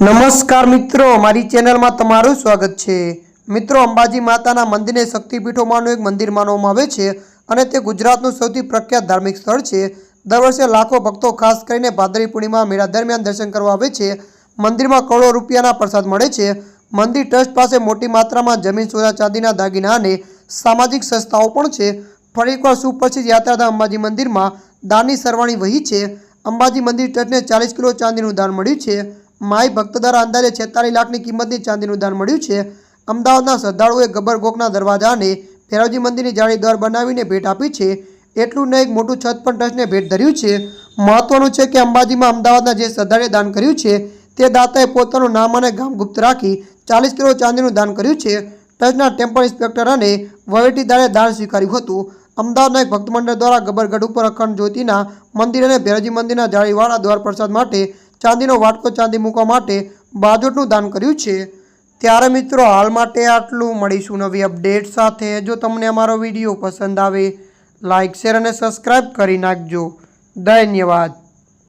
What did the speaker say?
નમસ્કાર મિત્રો, મારી ચેનલમાં તમારું સ્વાગત છે. મિત્રો, અંબાજી માતાના મંદિરને શક્તિપીઠોમાંનું એક મંદિર માનવામાં આવે છે અને તે ગુજરાતનું સૌથી પ્રખ્યાત ધાર્મિક સ્થળ છે. દર વર્ષે લાખો ભક્તો ખાસ કરીને ભાદરી પૂર્ણિમા મેળા દરમિયાન દર્શન કરવા આવે છે. મંદિરમાં કરોડો રૂપિયાના પ્રસાદ મળે છે. મંદિર ટ્રસ્ટ પાસે મોટી માત્રામાં જમીન સોના ચાંદીના દાગીના અને સામાજિક સંસ્થાઓ પણ છે. ફરી એકવાર સુપ્રસિદ્ધ યાત્રાધામ અંબાજી મંદિરમાં દાનની સરવાણી વહી છે. અંબાજી મંદિર ટ્રસ્ટને ચાલીસ કિલો ચાંદીનું દાન મળ્યું છે. માઈ ભક્ત દ્વારા અંદાજે છેતાલીસ લાખની કિંમતની ચાંદીનું દાન મળ્યું છે. અમદાવાદના શ્રદ્ધાળુઓએ ગબ્બર ગોખના દરવાજાને મંદિરની જાળી દ્વાર બનાવીને ભેટ આપી છે. એટલું નહીં, એક મોટું છત પણ ટ્રસ્ટને ભેટ ધર્યું છે. મહત્વનું છે કે અંબાજીમાં અમદાવાદના જે શ્રદ્ધાળુએ દાન કર્યું છે, તે દાતાએ પોતાનું નામ અને ગામ ગુપ્ત રાખી ચાલીસ કિલો ચાંદીનું દાન કર્યું છે. ટ્રસ્ટના ટેમ્પલ ઇન્સ્પેક્ટર અને વહીવટીદારે દાન સ્વીકાર્યું હતું. અમદાવાદના એક ભક્ત મંડળ દ્વારા ગબરગઢ ઉપર અખંડ જ્યોતિના મંદિર અને ભેરજી મંદિરના જાળીવાળા દ્વાર પ્રસાદ માટે ચાંદીનો વાટકો ચાંદી મૂકવા માટે બાજોટનું દાન કર્યું છે. ત્યારે મિત્રો, હાલ માટે આટલું. મળીશું નવી અપડેટ સાથે. જો તમને અમારો વીડિયો પસંદ આવે લાઇક શેર અને સબસ્ક્રાઈબ કરી નાખજો. ધન્યવાદ.